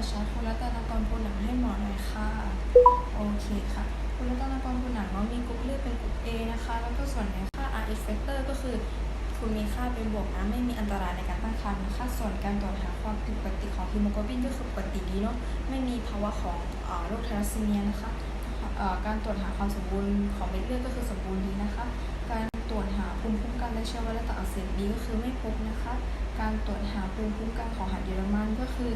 ดใช้คุณรัตนกรปูหนังให้หมอหน่อยค่ะ โอเคค่ะ คุณรัตนกรปูหนังเรามีกรุ๊ปเลือดเป็นกรุ๊ป A นะคะ แล้วก็ส่วนในค่า Rh factor ก็คือคุณมีค่าเป็นบวกนะไม่มีอันตรายในการตั้งครรภ์ค่าส่วนการตรวจหาความผิดปกติของฮีโมโกลบินก็คือปกติดีเนาะไม่มีภาวะของโรคทรัสซีเมียนะคะการตรวจหาความสมบูรณ์ของเม็ดเลือดก็คือสมบูรณ์ดีนะคะ และเชื้อไวรัสตับอักเสบบีก็คือไม่พบนะคะ การตรวจหาภูมิคุ้มกันของหัดเยอรมันก็คือ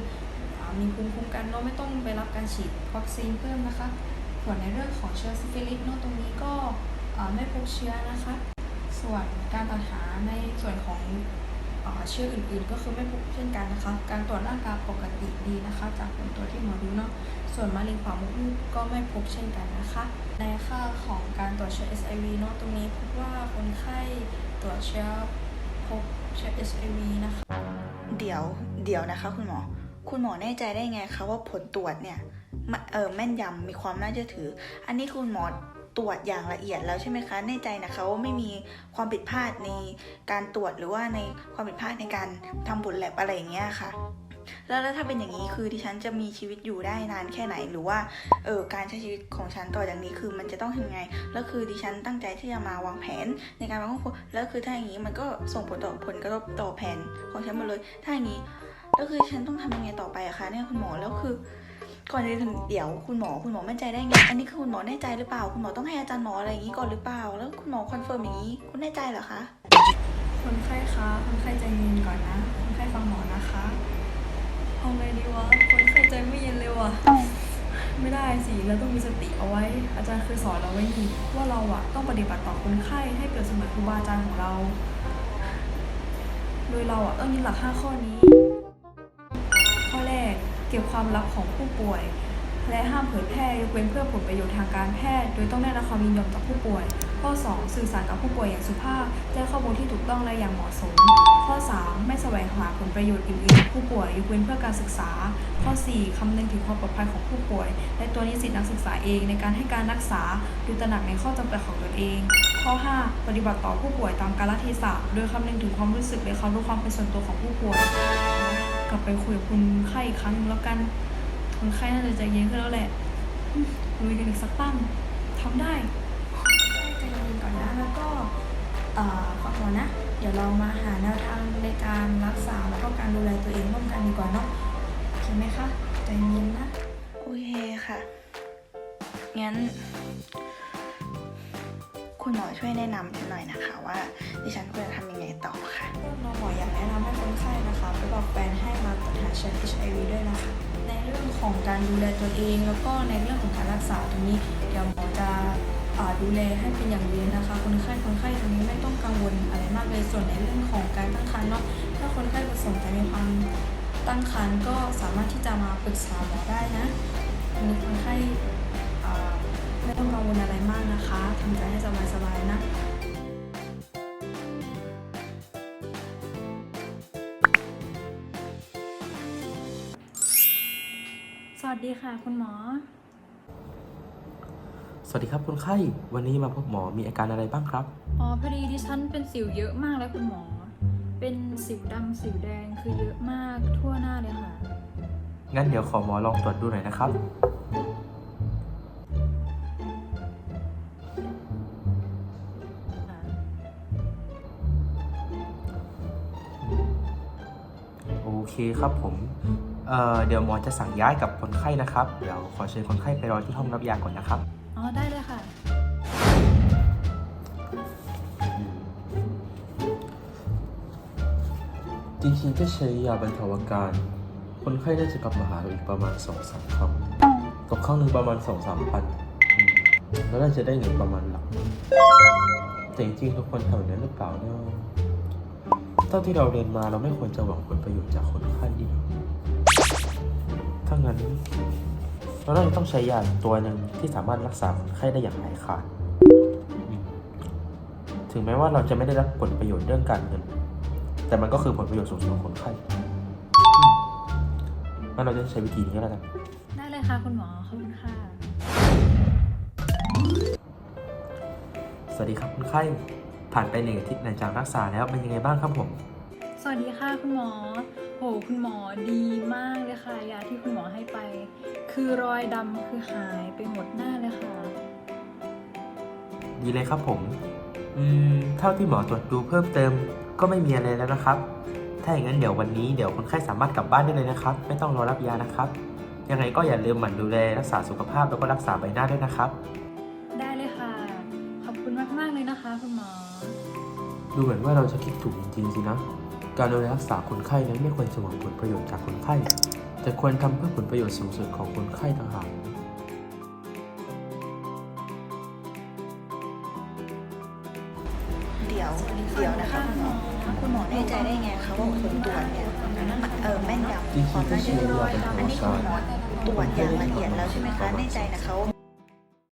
อมีภูมิคุ้มกันเนาะไม่ต้องไปรับการฉีดวัคซีนเพิ่มนะคะส่วนในเรื่องของเชื้อซิฟิลิสเนาะตรงนี้ก็ไม่พบเชื้อนะคะ ส่วนการตรวจหาในส่วนของ ชื้ออื่นๆ ก็คือไม่พบเช่นกันนะคะ การตรวจร่างกายปกติดีนะคะ จากผลตรวจที่หมอดูเนาะ ส่วนมะเร็งปากมดลูกก็ไม่พบเช่นกันนะคะ ในค่าของการตรวจเชื้อ SIV เนาะตรงนี้พบว่าคนไข้ตรวจเชื้อพบเชื้อ SIV นะคะ เดี๋ยวเดี๋ยวนะคะ คุณหมอ คุณหมอแน่ใจได้ไงคะว่าผลตรวจเนี่ยเออแม่นยำมีความน่าเชื่อถือ อันนี้คุณหมอ ตรวจอย่างละเอียดแล้วใช่ไหมคะแน่ใจนะคะว่าไม่มีความผิดพลาดในการตรวจหรือว่าในความผิดพลาดในการทำผลแลบอะไรอย่างเงี้ยค่ะแล้วถ้าเป็นอย่างนี้คือดิฉันจะมีชีวิตอยู่ได้นานแค่ไหน หรือว่าเออการใช้ชีวิตของฉันต่อจากนี้คือมันจะต้องทำไง แล้วคือดิฉันตั้งใจที่จะมาวางแผนในการวางครอบครัวแล้วคือถ้าอย่างนี้มันก็ส่งผลต่อผลกระทบต่อแผนของฉันหมดเลย ถ้าอย่างนี้แล้วคือฉันต้องทำยังไงต่อไปอะคะเนี่ยคุณหมอแล้วคือ ก่อนจะถึงเดี๋ยวคุณหมอคุณหมอมั่นใจได้ไง อันนี้คือคุณหมอแน่ใจหรือเปล่า คุณหมอต้องให้อาจารย์หมออะไรอย่างนี้ก่อนหรือเปล่า แล้วคุณหมอคอนเฟิร์มอย่างนี้ คุณแน่ใจเหรอคะ คนไข้คะคนไข้ใจเย็นก่อนนะ คนไข้ฟังหมอนะคะเอาไงดีวะ คนไข้ใจไม่เย็นเลยว่ะ ไม่ได้สิเราต้องมีสติเอาไว้ อาจารย์เคยสอนเราไว้นี่ว่าเราอะต้องปฏิบัติต่อคนไข้ให้เปรียบเสมือนครูบาอาจารย์ของเรา โดยเราอะต้องยึดหลัก 5 ข้อนี้ ข้อแรก ก็บความลับของผู้ป่วย และห้ามเผยแพร่ยกเว้นเพื่อผลประโยชน์ทางการแพทย์ โดยต้องได้รับความยินยอมจากผู้ป่วย ข้อ 2 สื่อสารกับผู้ป่วยอย่างสุภาพแจ้งข้อมูลที่ถูกต้องและอย่างเหมาะสม ข้อ 3 ไม่แสวงหาผลประโยชน์อื่นๆจากผู้ป่วยยกเว้นเพื่อการศึกษา ข้อ 4 คำนึงถึงความปลอดภัยของผู้ป่วย และตัวนิสิตนักศึกษาเองในการให้การรักษาดยตระหนักในข้อจำกัดของตนเอง ข้อ 5 ปฏิบัติต่อผู้ป่วยตามกาลเทศะโดยคำนึงถึงความรู้สึกและความรู้ความเป็นส่วนตัวของผู้ป่วย ลับไปคุยกับคุณไข้อีกครั้งหนึงแล้วกันคนไข้น่าจะใจเย็นขึ้นแล้วแหละอืมลุยกันอีกสักตั้งทำได้ใจเย็นก่อนนะแล้วก็เอ่อขอตัวนะ เดี๋ยวเรามาหาแนวทางในการรักษาแล้วก็การดูแลตัวเองร่วมกันดีกว่าเนาะโอเคไหมคะใจเย็นนะ โอเคค่ะ งั้น คุณหมอช่วยแนะนำฉันหน่อยนะคะว่าดิฉันควรจะทำยังไงต่อค่ะเราหมออยากแนะนำให้คนไข้นะคะไปบอกแฟนให้มาตรวจหาเชื้อ HIV ด้วยนะคะ ในเรื่องของการดูแลตัวเอง แล้วก็ในเรื่องของการรักษาตรงนี้เดี๋ยวหมอจะดูแลให้เป็นอย่างดีนะคะ คนไข้คนไข้ตรงนี้ไม่ต้องกังวลอะไรมากเลยส่วนในเรื่องของการตั้งครรภ์เนาะถ้าคนไข้ประสงค์จะมีความตั้งครรภ์ก็สามารถที่จะมาปรึกษาหมอได้นะคนไข้ ไม่ต้องกังวลอะไรมากนะคะทำใจให้สบายๆนะสวัสดีค่ะ คุณหมอ สวัสดีครับคนไข้ วันนี้มาพบหมอมีอาการอะไรบ้างครับ อ๋อพอดีดิฉันเป็นสิวเยอะมากเลยคุณหมอ เป็นสิวดำสิวแดงคือเยอะมากทั่วหน้าเลยค่ะ งั้นเดี๋ยวขอหมอลองตรวจดูหน่อยนะครับ คครับผมเอ่อเดี๋ยวหมอจะสั่งย้ายกับคนไข้นะครับ เดี๋ยวขอเชิญคนไข้ไปรอที่ห้องรับยาก่อนนะครับ อ๋อ ได้เลยค่ะ จริงๆจะใช้ยาบรรเทาอาการ คนไข้น่าจะกลับมาหาเราอีกประมาณ2อสครั้งตกครั้งหนึ่งประมาณ2อสามพันอืมแล้วน่าจะได้เงินประมาณหลักแต่จริงๆทุกคนทำแบบนั้นหรือเปล่าเนาะ เท่าที่เราเรียนมาเราไม่ควรจะหวังผลประโยชน์จากคนไข้ดีหรอกถ้างั้น เราน่าจะต้องใช้ยาตัวหนึ่งที่สามารถรักษาคนไข้ได้อย่างหายขาดอืมถึงแม้ว่าเราจะไม่ได้รับผลประโยชน์เรื่องการเงิน แต่มันก็คือผลประโยชน์สูงสุดของคนไข้อืมงั้นเราจะใช้วิธีนี้แล้วกัน ได้เลยค่ะคุณหมอ ขอบคุณค่ะ สวัสดีครับคนไข้ ผ่านไปหนึ่งอาทิตย์หลังจากรักษาแล้วเป็นยังไงบ้างครับผม สวัสดีค่ะคุณหมอ โหคุณหมอดีมากเลยค่ะยาที่คุณหมอให้ไป คือรอยดำคือหายไปหมดหน้าเลยค่ะ ดีเลยครับผม อืมเท่าที่หมอตรวจดูเพิ่มเติมก็ไม่มีอะไรแล้วนะครับ ถ้าอย่างนั้นเดี๋ยววันนี้เดี๋ยวคนไข้สามารถกลับบ้านได้เลยนะครับ ไม่ต้องรอรับยานะครับ ยังไงก็อย่าลืมหมั่นดูแลรักษาสุขภาพแล้วก็รักษาใบหน้าด้วยนะครับ ดูเหมือนว่าเราจะคิดถูกจริงๆสินะ การดูแลรักษาคนไข้นั้นไม่ควรจะหวังผลประโยชน์จากคนไข้ แต่ควรทำเพื่อผลประโยชน์สูงสุดของคนไข้ต่างหากเดี๋ยวเดี๋ยวนะคะคุณหมอคุณหมอแน่ใจได้ไงคะว่าผลตรวจเนี่ยมันเออแม่นยำมีความน่าเชื่อถืออันนี้คุณหมอตรวจอย่างละเอียดแล้วใช่ไหมคะแน่ใจนะคะว่า